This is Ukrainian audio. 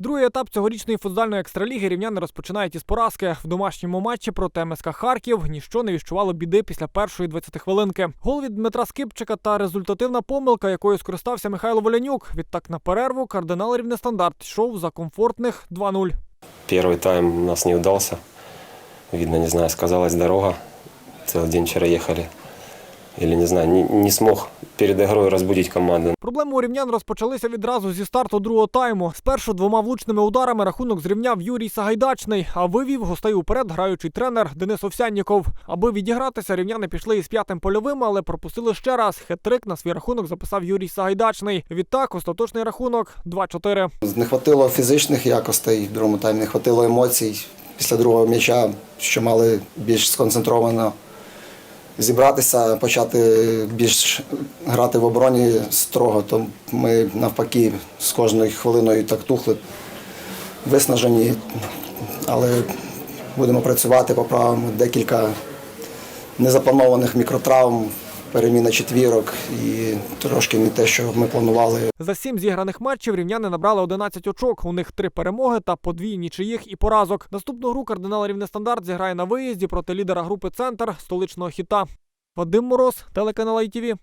Другий етап цьогорічної футзальної екстраліги рівняни розпочинають із поразки. В домашньому матчі проти МСК Харків ніщо не віщувало біди після першої 20 хвилинки. Гол від Дмитра Скипчика та результативна помилка, якою скористався Михайло Волянюк. Відтак на перерву кардинал Рівнестандарт йшов за комфортних 2-0. Первый тайм у нас не удался. Видно, не знаю, сказалась дорога. Целый день вчера ехали. Или, не знаю, не, не смог перед игрой разбудить команду. Проблеми у рівнян розпочалися відразу зі старту другого тайму. Спершу двома влучними ударами рахунок зрівняв Юрій Сагайдачний, а вивів гостей уперед граючий тренер Денис Овсянніков. Аби відігратися, рівняни пішли із п'ятим польовим, але пропустили ще раз. Хет-трик на свій рахунок записав Юрій Сагайдачний. Відтак остаточний рахунок 2-4. Не хватило фізичних якостей в другому таймі, не хватило емоцій після другого м'яча, що мали більш сконцентровано зібратися, почати більш грати в обороні строго. То ми навпаки з кожною хвилиною так тухли, виснажені, але будемо працювати, поправимо декілька незапланованих мікротравм, переміна четвірок і трошки не те, що ми планували. За сім зіграних матчів рівняни набрали 11 очок. У них три перемоги та подвійні чиїх і поразок. Наступну гру кардинал Рівнестандарт зіграє на виїзді проти лідера групи Центр столичного хіта. Вадим Мороз, телеканал ITV.